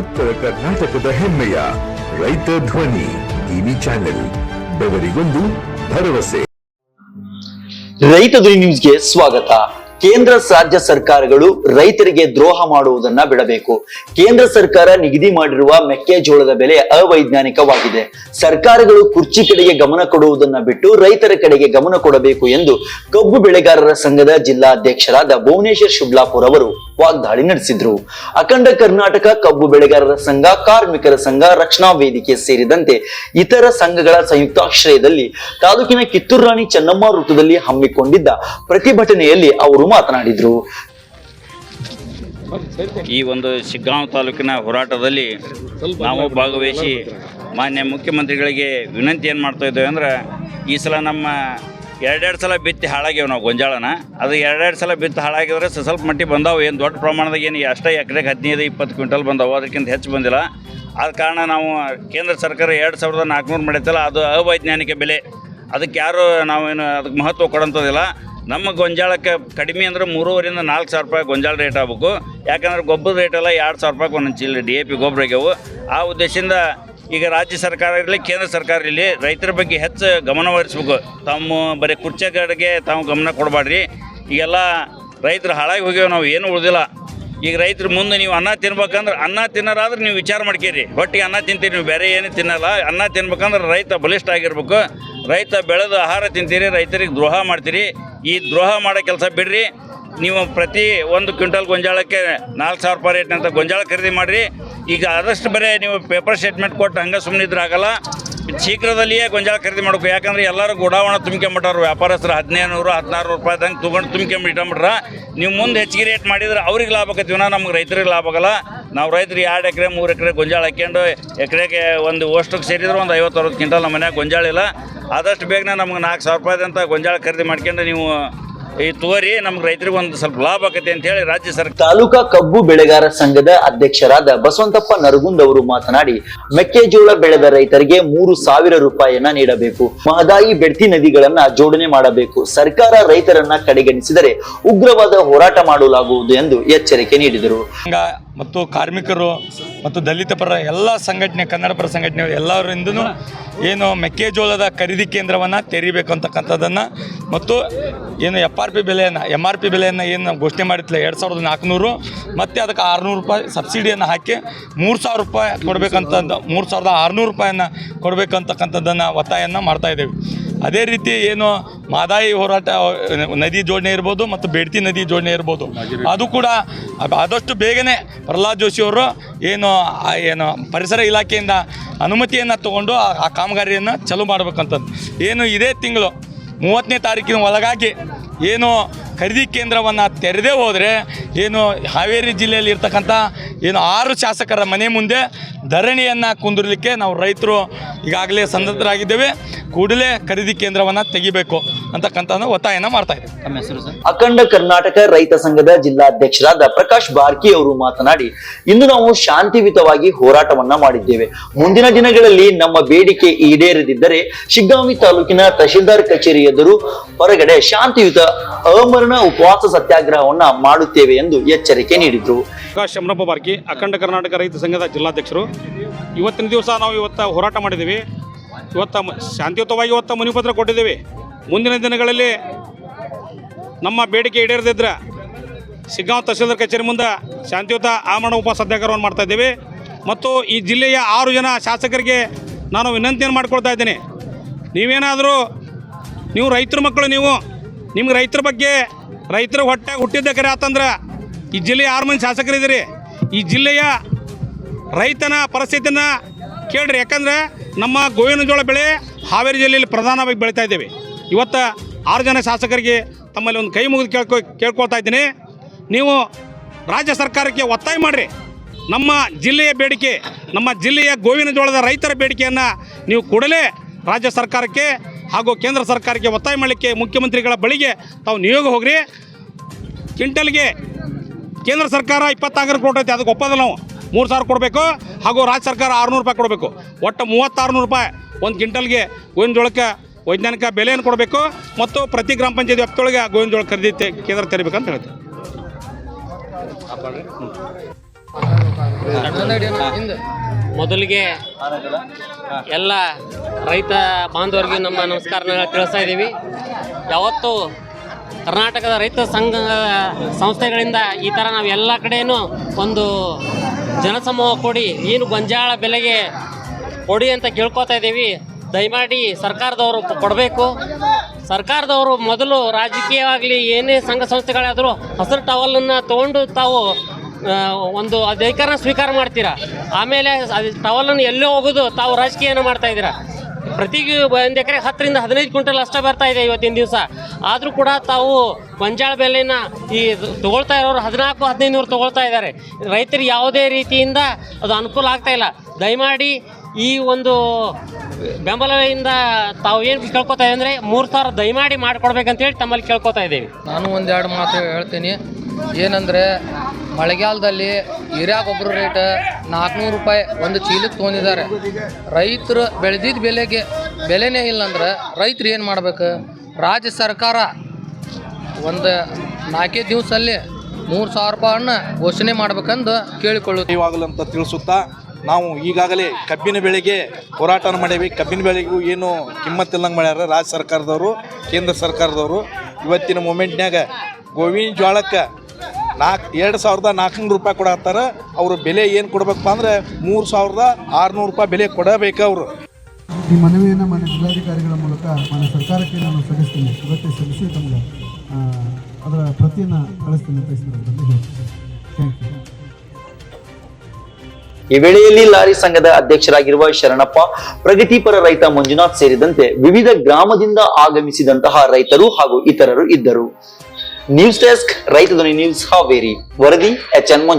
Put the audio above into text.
ಉತ್ತರ ಕರ್ನಾಟಕದ ಹೆಮ್ಮೆಯ ರೈತ ಧ್ವನಿ ಟಿವಿ ಚಾನೆಲ್ ಬೆವರಿಗೊಂದು ಭರವಸೆ. ರೈತ ಧ್ವನಿ ನ್ಯೂಸ್ಗೆ ಸ್ವಾಗತ. ಕೇಂದ್ರ ರಾಜ್ಯ ಸರ್ಕಾರಗಳು ರೈತರಿಗೆ ದ್ರೋಹ ಮಾಡುವುದನ್ನ ಬಿಡಬೇಕು. ಕೇಂದ್ರ ಸರ್ಕಾರ ನಿಗದಿ ಮಾಡಿರುವ ಮೆಕ್ಕೆಜೋಳದ ಬೆಲೆ ಅವೈಜ್ಞಾನಿಕವಾಗಿದೆ. ಸರ್ಕಾರಗಳು ಕುರ್ಚಿ ಕಡೆಗೆ ಗಮನ ಕೊಡುವುದನ್ನ ಬಿಟ್ಟು ರೈತರ ಕಡೆಗೆ ಗಮನ ಕೊಡಬೇಕು ಎಂದು ಕಬ್ಬು ಬೆಳೆಗಾರರ ಸಂಘದ ಜಿಲ್ಲಾಧ್ಯಕ್ಷರಾದ ಭುವನೇಶ್ವರ್ ಶುಬ್ಲಾಪುರ್ ಅವರು ವಾಗ್ದಾಳಿ ನಡೆಸಿದ್ರು. ಅಖಂಡ ಕರ್ನಾಟಕ ಕಬ್ಬು ಬೆಳೆಗಾರರ ಸಂಘ, ಕಾರ್ಮಿಕರ ಸಂಘ, ರಕ್ಷಣಾ ವೇದಿಕೆ ಸೇರಿದಂತೆ ಇತರ ಸಂಘಗಳ ಸಂಯುಕ್ತಾಶ್ರಯದಲ್ಲಿ ತಾಲೂಕಿನ ಕಿತ್ತೂರು ರಾಣಿ ಚೆನ್ನಮ್ಮ ವೃತ್ತದಲ್ಲಿ ಹಮ್ಮಿಕೊಂಡಿದ್ದ ಪ್ರತಿಭಟನೆಯಲ್ಲಿ ಅವರು ಮಾತನಾಡಿದ್ರು. ಈ ಒಂದು ಶಿಗ್ಗಾಂವ್ ತಾಲೂಕಿನ ಹೋರಾಟದಲ್ಲಿ ನಾವು ಭಾಗವಹಿಸಿ ಮಾನ್ಯ ಮುಖ್ಯಮಂತ್ರಿಗಳಿಗೆ ವಿನಂತಿ ಏನು ಮಾಡ್ತಾ ಇದ್ದೇವೆ ಅಂದ್ರೆ ಈ ಸಲ ನಮ್ಮ ಎರಡೆರಡು ಸಲ ಬಿತ್ತಿ ಹಾಳಾಗ್ಯವ ನಾವು ಗೊಂಜಾಳನ. ಅದು ಎರಡೆರಡು ಸಲ ಬಿತ್ತು ಹಾಳಾಗಿದ್ರೆ ಸ್ವಲ್ಪ ಮಟ್ಟಿ ಬಂದಾವೆ. ಏನು ದೊಡ್ಡ ಪ್ರಮಾಣದಾಗ ಏನು ಅಷ್ಟೇ ಎಕರೆಗೆ ಹದಿನೈದು, ಇಪ್ಪತ್ತು ಕ್ವಿಂಟಲ್ ಬಂದಾವು. ಅದಕ್ಕಿಂತ ಹೆಚ್ಚು ಬಂದಿಲ್ಲ. ಆದ ಕಾರಣ ನಾವು ಕೇಂದ್ರ ಸರ್ಕಾರ ಎರಡು ಸಾವಿರದ ನಾಲ್ಕುನೂರು ಮಾಡೈತಲ್ಲ ಅದು ಅವೈಜ್ಞಾನಿಕ ಬೆಲೆ. ಅದಕ್ಕೆ ಯಾರು ನಾವೇನು ಅದಕ್ಕೆ ಮಹತ್ವ ಕೊಡೋಂಥದ್ದಿಲ್ಲ. ನಮ್ಮ ಗೊಂಜಾಳಕ್ಕೆ ಕಡಿಮೆ ಅಂದ್ರೆ ಮೂರುವರಿಂದ ನಾಲ್ಕು ಸಾವಿರ ರೂಪಾಯಿ ಗೊಂಜಾಳ ರೇಟ್ ಆಗಬೇಕು. ಯಾಕಂದ್ರೆ ಗೊಬ್ಬರ ರೇಟೆಲ್ಲ ಎರಡು ಸಾವಿರ ರೂಪಾಯಿ ಒಂದೊಂದು ಚೀಲ ಡಿ ಎ ಪಿ ಗೊಬ್ಬರ ಆ ಉದ್ದೇಶದಿಂದ ಈಗ ರಾಜ್ಯ ಸರ್ಕಾರ ಇರಲಿ, ಕೇಂದ್ರ ಸರ್ಕಾರ ಇರಲಿ, ರೈತರ ಬಗ್ಗೆ ಹೆಚ್ಚು ಗಮನ ಹರಿಸ್ಬೇಕು ತಮ್ಮ ಬರೀ ಕುರ್ಚೆಗಳಿಗೆ ತಾವು ಗಮನ ಕೊಡಬೇಡ್ರಿ ಈಗೆಲ್ಲ ರೈತರು ಹಾಳಾಗಿ ಹೋಗ್ಯಾವ, ನಾವು ಏನು ಉಳಿದಿಲ್ಲ. ಈಗ ರೈತರು ಮುಂದೆ ನೀವು ಅನ್ನ ತಿನ್ಬೇಕಂದ್ರೆ ಅನ್ನ ತಿನ್ನೋರಾದ್ರೆ ನೀವು ವಿಚಾರ ಮಾಡ್ಕೇರಿ. ಹೊಟ್ಟಿಗೆ ಅನ್ನ ತಿಂತೀರಿ, ನೀವು ಬೇರೆ ಏನು ತಿನ್ನಲ್ಲ. ಅನ್ನ ತಿನ್ಬೇಕಂದ್ರೆ ರೈತ ಬಲಿಷ್ಠ ಆಗಿರ್ಬೇಕು. ರೈತ ಬೆಳೆದ ಆಹಾರ ತಿಂತೀರಿ, ರೈತರಿಗೆ ದ್ರೋಹ ಮಾಡ್ತೀರಿ. ಈ ದ್ರೋಹ ಮಾಡೋ ಕೆಲಸ ಬಿಡ್ರಿ. ನೀವು ಪ್ರತಿ ಒಂದು ಕ್ವಿಂಟಲ್ ಗೊಂಜಾಳಕ್ಕೆ ನಾಲ್ಕು ಸಾವಿರ ರೂಪಾಯಿ ರೇಟ್ನಂತ ಗೊಂಜಾಳ ಖರೀದಿ ಮಾಡಿರಿ. ಈಗ ಆದಷ್ಟು ಬರೀ ನೀವು ಪೇಪರ್ ಸ್ಟೇಟ್ಮೆಂಟ್ ಕೊಟ್ಟು ಹಂಗೆ ಸುಮ್ಮನೆ ಇದ್ರೆ ಆಗಲ್ಲ. ಶೀಘ್ರದಲ್ಲಿಯೇ ಗೊಂಜಾಳ ಖರೀದಿ ಮಾಡಬೇಕು. ಯಾಕಂದ್ರೆ ಎಲ್ಲರೂ ಗೋಡಾವಣ ತುಂಬ್ಕೊಂಬಿಟ್ಟಾರ. ವ್ಯಾಪಾರಸ್ಥರು ಹದಿನೈದು ನೂರು ಹದಿನಾರು ರೂಪಾಯಿ ತಗೊಂಡು ಇಟ್ಕೊಂಬಿಟ್ರ ನೀವು ಮುಂದೆ ಹೆಚ್ಚಿಗೆ ರೇಟ್ ಮಾಡಿದ್ರೆ ಅವ್ರಿಗೆ ಲಾಭ ಆಕತ್ತೀವಿ ನಮ್ಗೆ ರೈತರಿಗೆ ಲಾಭ ಆಗಲ್ಲ. ನಾವು ರೈತರು ಎರಡು ಎಕರೆ, ಮೂರು ಎಕರೆ ಗೊಂಜಾಳ ಹಾಕ್ಕೊಂಡು ಎಕರೆಗೆ ಒಂದು ಅಷ್ಟಕ್ಕೆ ಸೇರಿದ್ರೆ ಒಂದು ಐವತ್ತು, ಅರವತ್ತು ಕ್ವಿಂಟಲ್ ನಮ್ಮ ಮನ್ಯಾಗ ಗೊಂಜಾಳ ಇಲ್ಲ. ಆದಷ್ಟು ಬೇಗನೆ ನಮ್ಗೆ ನಾಲ್ಕು ಸಾವಿರ ರೂಪಾಯಿದಂತ ಗೊಂಜಾಳ ಖರೀದಿ ಮಾಡ್ಕೊಂಡು ನೀವು ಈ ತೋರಿ ನಮ್ಗೆ ರೈತರಿಗೆ ಒಂದು ಸ್ವಲ್ಪ ಲಾಭ ಆಗುತ್ತೆ ಅಂತ ಹೇಳಿ ರಾಜ್ಯ ಸರ್ಕಾರ ತಾಲೂಕಾ ಕಬ್ಬು ಬೆಳೆಗಾರ ಸಂಘದ ಅಧ್ಯಕ್ಷರಾದ ಬಸವಂತಪ್ಪ ನರಗುಂದ್ ಅವರು ಮಾತನಾಡಿ ಮೆಕ್ಕೆಜೋಳ ಬೆಳೆದ ರೈತರಿಗೆ ಮೂರು ಸಾವಿರ ರೂಪಾಯಿಯನ್ನ ನೀಡಬೇಕು. ಮಹದಾಯಿ ಬೆಡ್ತಿ ನದಿಗಳನ್ನ ಜೋಡಣೆ ಮಾಡಬೇಕು. ಸರ್ಕಾರ ರೈತರನ್ನ ಕಡೆಗಣಿಸಿದರೆ ಉಗ್ರವಾದ ಹೋರಾಟ ಮಾಡಲಾಗುವುದು ಎಂದು ಎಚ್ಚರಿಕೆ ನೀಡಿದರು. ಮತ್ತು ಕಾರ್ಮಿಕರು ಮತ್ತು ದಲಿತ ಪರ ಎಲ್ಲ ಸಂಘಟನೆ, ಕನ್ನಡ ಪರ ಸಂಘಟನೆ ಎಲ್ಲರಿಂದನೂ ಏನು ಮೆಕ್ಕೆಜೋಳದ ಖರೀದಿ ಕೇಂದ್ರವನ್ನು ತೆರೀಬೇಕು ಅಂತಕ್ಕಂಥದ್ದನ್ನು. ಮತ್ತು ಏನು ಎಫ್ ಆರ್ ಪಿ ಬೆಲೆಯನ್ನು ಎಂ ಆರ್ ಪಿ ಬೆಲೆಯನ್ನು ಏನು ಘೋಷಣೆ ಮಾಡಿತ್ತಲ್ಲ ಎರಡು ಸಾವಿರದ ನಾಲ್ಕುನೂರು. ಮತ್ತು ಅದಕ್ಕೆ ಆರುನೂರು ರೂಪಾಯಿ ಸಬ್ಸಿಡಿಯನ್ನು ಹಾಕಿ ಮೂರು ಸಾವಿರ ರೂಪಾಯಿ ಕೊಡಬೇಕಂತ, ಮೂರು ಸಾವಿರದ ಆರುನೂರು ರೂಪಾಯಿಯನ್ನು ಕೊಡಬೇಕಂತಕ್ಕಂಥದ್ದನ್ನು ಒತ್ತಾಯವನ್ನು ಮಾಡ್ತಾ ಇದ್ದೇವೆ. ಅದೇ ರೀತಿ ಏನು ಮಾದಾಯಿ ಹೋರಾಟ, ನದಿ ಜೋಡಣೆ ಇರ್ಬೋದು ಮತ್ತು ಬೇಡ್ತಿ ನದಿ ಜೋಡಣೆ ಇರ್ಬೋದು. ಅದು ಕೂಡ ಆದಷ್ಟು ಬೇಗನೆ ಪ್ರಹ್ಲಾದ್ ಜೋಶಿ ಅವರು ಏನು ಏನು ಪರಿಸರ ಇಲಾಖೆಯಿಂದ ಅನುಮತಿಯನ್ನು ತಗೊಂಡು ಆ- ಆ ಕಾಮಗಾರಿಯನ್ನು ಚಾಲೂ ಮಾಡಬೇಕಂತದ್ದು. ಏನು ಇದೇ ತಿಂಗಳು ಮೂವತ್ತನೇ ತಾರೀಕಿನ ಒಳಗಾಗಿ ಏನು ಖರೀದಿ ಕೇಂದ್ರವನ್ನು ತೆರೆದೇ ಹೋದರೆ ಏನು ಹಾವೇರಿ ಜಿಲ್ಲೆಯಲ್ಲಿ ಇರ್ತಕ್ಕಂಥ ಏನು ಆರು ಶಾಸಕರ ಮನೆ ಮುಂದೆ ಧರಣಿಯನ್ನು ಕುಂದಿರಲಿಕ್ಕೆ ನಾವು ರೈತರು ಈಗಾಗಲೇ ಸನ್ನದ್ಧರಾಗಿದ್ದೇವೆ ಕೂಡಲೇ ಖರೀದಿ ಕೇಂದ್ರವನ್ನು ತೆಗಿಬೇಕು. ಅಂತಕ್ಕಂಥ ಒತ್ತಾಯನ ಮಾಡ್ತಾ ಇದೆ ಅಖಂಡ ಕರ್ನಾಟಕ ರೈತ ಸಂಘದ ಜಿಲ್ಲಾಧ್ಯಕ್ಷರಾದ ಪ್ರಕಾಶ್ ಬಾರ್ಕಿ ಅವರು ಮಾತನಾಡಿ ಇಂದು ನಾವು ಶಾಂತಿಯುತವಾಗಿ ಹೋರಾಟವನ್ನ ಮಾಡಿದ್ದೇವೆ. ಮುಂದಿನ ದಿನಗಳಲ್ಲಿ ನಮ್ಮ ಬೇಡಿಕೆ ಈಡೇರದಿದ್ದರೆ ಶಿಗ್ಗಾಂವಿ ತಾಲೂಕಿನ ತಹಶೀಲ್ದಾರ್ ಕಚೇರಿ ಎದುರು ಹೊರಗಡೆ ಶಾಂತಿಯುತ ಅಮರಣ ಉಪವಾಸ ಸತ್ಯಾಗ್ರಹವನ್ನ ಮಾಡುತ್ತೇವೆ ಎಂದು ಎಚ್ಚರಿಕೆ ನೀಡಿದ್ರು. ಪ್ರಕಾಶ್ ಶಮನಪ್ಪ ಬಾರ್ಕಿ ಅಖಂಡ ಕರ್ನಾಟಕ ರೈತ ಸಂಘದ ಜಿಲ್ಲಾಧ್ಯಕ್ಷರು. ಇವತ್ತಿನ ದಿವಸ ನಾವು ಇವತ್ತು ಹೋರಾಟ ಮಾಡಿದ್ದೀವಿ. ಇವತ್ತು ಮ- ಶಾಂತಿಯುತವಾಗಿ ಇವತ್ತು ಮನವಿ ಪತ್ರ ಕೊಟ್ಟಿದ್ದೀವಿ. ಮುಂದಿನ ದಿನಗಳಲ್ಲಿ ನಮ್ಮ ಬೇಡಿಕೆ ಈಡೇರದಿದ್ರೆ ಸಿಗ್ಗಾಂವ್ ತಹಸೀಲ್ದಾರ್ ಕಚೇರಿ ಮುಂದೆ ಶಾಂತಿಯುತ ಆಮರಣ ಉಪ ಸತ್ಯಾಗ್ರಹವನ್ನು ಮಾಡ್ತಾ ಇದ್ದೀವಿ. ಮತ್ತು ಈ ಜಿಲ್ಲೆಯ ಆರು ಜನ ಶಾಸಕರಿಗೆ ನಾನು ವಿನಂತಿಯನ್ನು ಮಾಡಿಕೊಳ್ತಾ ಇದ್ದೀನಿ. ನೀವೇನಾದರೂ ನೀವು ರೈತರ ಮಕ್ಕಳು ನೀವು, ನಿಮ್ಗೆ ರೈತರ ಬಗ್ಗೆ ರೈತರ ಹೊಟ್ಟೆ ಹುಟ್ಟಿದ್ದ ಕರೆ ಆತಂದ್ರೆ ಈ ಜಿಲ್ಲೆಯ ಆರು ಮಂದಿ ಶಾಸಕರಿದ್ದೀರಿ. ಈ ಜಿಲ್ಲೆಯ ರೈತನ ಪರಿಸ್ಥಿತಿನ ಕೇಳ್ರಿ. ಯಾಕಂದ್ರೆ ನಮ್ಮ ಗೋವಿನ ಜೋಳ ಬೆಳೆ ಹಾವೇರಿ ಜಿಲ್ಲೆಯಲ್ಲಿ ಪ್ರಧಾನವಾಗಿ ಬೆಳೀತಾ ಇದ್ದೇವೆ. ಇವತ್ತು ಆರು ಜನ ಶಾಸಕರಿಗೆ ತಮ್ಮಲ್ಲಿ ಒಂದು ಕೈ ಮುಗಿದು ಕೇಳ್ಕೊ, ಕೇಳ್ಕೊಳ್ತಾ ಇದ್ದೀನಿ. ನೀವು ರಾಜ್ಯ ಸರ್ಕಾರಕ್ಕೆ ಒತ್ತಾಯ ಮಾಡಿರಿ. ನಮ್ಮ ಜಿಲ್ಲೆಯ ಬೇಡಿಕೆ, ನಮ್ಮ ಜಿಲ್ಲೆಯ ಗೋವಿನ ಜೋಳದ ರೈತರ ಬೇಡಿಕೆಯನ್ನು ನೀವು ಕೂಡಲೇ ರಾಜ್ಯ ಸರ್ಕಾರಕ್ಕೆ ಹಾಗೂ ಕೇಂದ್ರ ಸರ್ಕಾರಕ್ಕೆ ಒತ್ತಾಯ ಮಾಡಲಿಕ್ಕೆ ಮುಖ್ಯಮಂತ್ರಿಗಳ ಬಳಿಗೆ ತಾವು ನಿಯೋಗ ಹೋಗ್ರಿ. ಕ್ವಿಂಟಲ್ಗೆ ಕೇಂದ್ರ ಸರ್ಕಾರ ಇಪ್ಪತ್ತಾರು ಕೊಟ್ಟೈತೆ ಅದಕ್ಕೆ ಒಪ್ಪದ ನಾವು. ಮೂರು ಸಾವಿರ ಕೊಡಬೇಕು ಹಾಗೂ ರಾಜ್ಯ ಸರ್ಕಾರ ಆರುನೂರು ರೂಪಾಯಿ ಕೊಡಬೇಕು. ಒಟ್ಟು ಮೂವತ್ತಾರುನೂರು ರೂಪಾಯಿ ಒಂದು ಕ್ವಿಂಟಲ್ಗೆ ಗೋವಿನ ಜೋಳಕ್ಕೆ ವೈಜ್ಞಾನಿಕ ಬೆಲೆಯನ್ನು ಕೊಡಬೇಕು ಮತ್ತು ಪ್ರತಿ ಗ್ರಾಮ ಪಂಚಾಯತ್ ವ್ಯಾಪ್ತಿಯೊಳಗೆ ಗೋವಿನ ಜೋಳ ಖರೀದಿ ಕೇಂದ್ರ ತೆರಬೇಕಂತ ಹೇಳ್ತೀವಿ ಮೊದಲಿಗೆ ಎಲ್ಲ ರೈತ ಬಾಂಧವರಿಗೆ ನಮ್ಮ ನಮಸ್ಕಾರ ತಿಳಿಸ್ತಾ ಇದ್ದೀವಿ. ಯಾವತ್ತು ಕರ್ನಾಟಕದ ರೈತ ಸಂಘ ಸಂಸ್ಥೆಗಳಿಂದ ಈ ಥರ ನಾವು ಎಲ್ಲ ಕಡೆಯೂ ಒಂದು ಜನಸಮೂಹ ಕೊಡಿ ಏನು ಗೊಂಜಾಳ ಬೆಲೆಗೆ ಕೊಡಿ ಅಂತ ಕೇಳ್ಕೊತಾ ಇದ್ದೀವಿ. ದಯಮಾಡಿ ಸರ್ಕಾರದವರು ಕೊಡಬೇಕು. ಸರ್ಕಾರದವರು ಮೊದಲು ರಾಜಕೀಯವಾಗಲಿ ಏನೇ ಸಂಘ ಸಂಸ್ಥೆಗಳಾದರೂ ಹಸಿರು ಟವಲನ್ನು ತೊಗೊಂಡು ತಾವು ಒಂದು ಅಧಿಕಾರ ಸ್ವೀಕಾರ ಮಾಡ್ತೀರಾ? ಆಮೇಲೆ ಅದು ಟವಲನ್ನು ಎಲ್ಲೋ ಹೋಗೋದು ತಾವು ರಾಜಕೀಯನ ಮಾಡ್ತಾ ಇದ್ದೀರಾ? ಪ್ರತಿ ಒಂದು ಎಕರೆ ಹತ್ತರಿಂದ ಹದಿನೈದು ಕ್ವಿಂಟಲ್ ಅಷ್ಟೇ ಬರ್ತಾ ಇದೆ ಇವತ್ತಿನ ದಿವಸ. ಆದರೂ ಕೂಡ ತಾವು ಗೊಂಜಾಳ ಬೆಲೆನ ಈ ತೊಗೊಳ್ತಾ ಇರೋರು ಹದಿನಾಲ್ಕು ಹದಿನೈದು ನೂರು ತೊಗೊಳ್ತಾ ಇದ್ದಾರೆ. ರೈತರಿಗೆ ಯಾವುದೇ ರೀತಿಯಿಂದ ಅದು ಅನುಕೂಲ ಆಗ್ತಾ ಇಲ್ಲ. ದಯಮಾಡಿ ಈ ಒಂದು ಬೆಂಬಲದಿಂದ ತಾವು ಏನು ಕೇಳ್ಕೊತಾ ಇದ್ದೀವಿ ಅಂದರೆ ಮೂರು ಸಾವಿರ ದಯಮಾಡಿ ಮಾಡಿಕೊಡ್ಬೇಕಂತೇಳಿ ತಮ್ಮಲ್ಲಿ ಕೇಳ್ಕೊತಾ ಇದ್ದೀವಿ. ನಾನು ಒಂದೆರಡು ಮಾತು ಹೇಳ್ತೀನಿ. ಏನಂದರೆ ಮಳೆಗಾಲದಲ್ಲಿ ಹಿರಿಯ ಗೊಬ್ಬರ ರೇಟ್ ನಾಲ್ಕುನೂರು ರೂಪಾಯಿ ಒಂದು ಚೀಲಕ್ಕೆ ತೊಗೊಂಡಿದ್ದಾರೆ. ರೈತರು ಬೆಳೆದಿದ್ದ ಬೆಲೆಗೆ ಬೆಲೆನೇ ಇಲ್ಲಂದ್ರೆ ರೈತರು ಏನು ಮಾಡ್ಬೇಕು? ರಾಜ್ಯ ಸರ್ಕಾರ ಒಂದು ನಾಲ್ಕೇ ದಿವಸಲ್ಲಿ ಮೂರು ಸಾವಿರ ರೂಪಾಯನ್ನು ಘೋಷಣೆ ಮಾಡ್ಬೇಕಂದು ಕೇಳಿಕೊಳ್ಳುತ್ತೀವಾಗಲಂತ ತಿಳಿಸುತ್ತಾ ನಾವು ಈಗಾಗಲೇ ಕಬ್ಬಿನ ಬೆಳೆಗೆ ಹೋರಾಟ ಮಾಡೇವಿ ಕಬ್ಬಿನ ಬೆಳೆಗೂ ಏನು ಕಿಮ್ಮತ್ತಿಲ್ಲಂಗೆ ಮಾಡ್ಯಾರ ರಾಜ್ಯ ಸರ್ಕಾರದವರು, ಕೇಂದ್ರ ಸರ್ಕಾರದವರು. ಇವತ್ತಿನ ಮೂಮೆಂಟ್ನಾಗ ಗೋವಿನ ಜೋಳಕ್ಕೆ ನಾಲ್ಕು ಎರಡು ಸಾವಿರದ ನಾಲ್ಕುನೂರು ರೂಪಾಯಿ ಕೊಡತ್ತಾರ. ಅವರು ಬೆಲೆ ಏನು ಕೊಡ್ಬೇಕಪ್ಪ ಅಂದ್ರೆ ಮೂರು ಸಾವಿರದ ಆರುನೂರು ರೂಪಾಯಿ ಬೆಲೆ ಕೊಡಬೇಕು ಅವರು. ಈ ಮನವಿಯನ್ನು ಮಾನ್ಯ ಜಿಲ್ಲಾಧಿಕಾರಿಗಳ ಮೂಲಕ ಮಾನ್ಯ ಸರ್ಕಾರಕ್ಕೆ ನಾನು ಸಲ್ಲಿಸ್ತೀನಿ. ಇವತ್ತೇ ಸಲ್ಲಿಸಿ ತಮಗೆ ಅದರ ಪ್ರತಿಯನ್ನು ಕಳಿಸ್ತೀನಿ ಅಂತ ಹೇಳ್ತೀನಿ. ಥ್ಯಾಂಕ್ ಯು ಈ ವೇಳೆಯಲ್ಲಿ ಲಾರಿ ಸಂಘದ ಅಧ್ಯಕ್ಷರಾಗಿರುವ ಶರಣಪ್ಪ, ಪ್ರಗತಿಪರ ರೈತ ಮಂಜುನಾಥ್ ಸೇರಿದಂತೆ ವಿವಿಧ ಗ್ರಾಮದಿಂದ ಆಗಮಿಸಿದಂತಹ ರೈತರು ಹಾಗೂ ಇತರರು ಇದ್ದರು. ನ್ಯೂಸ್ ಡೆಸ್ಕ್ ರೈತ ಧ್ವನಿ ನ್ಯೂಸ್ ಹಾವೇರಿ, ವರದಿ ಎಚ್ ಎನ್ ಮಂಜು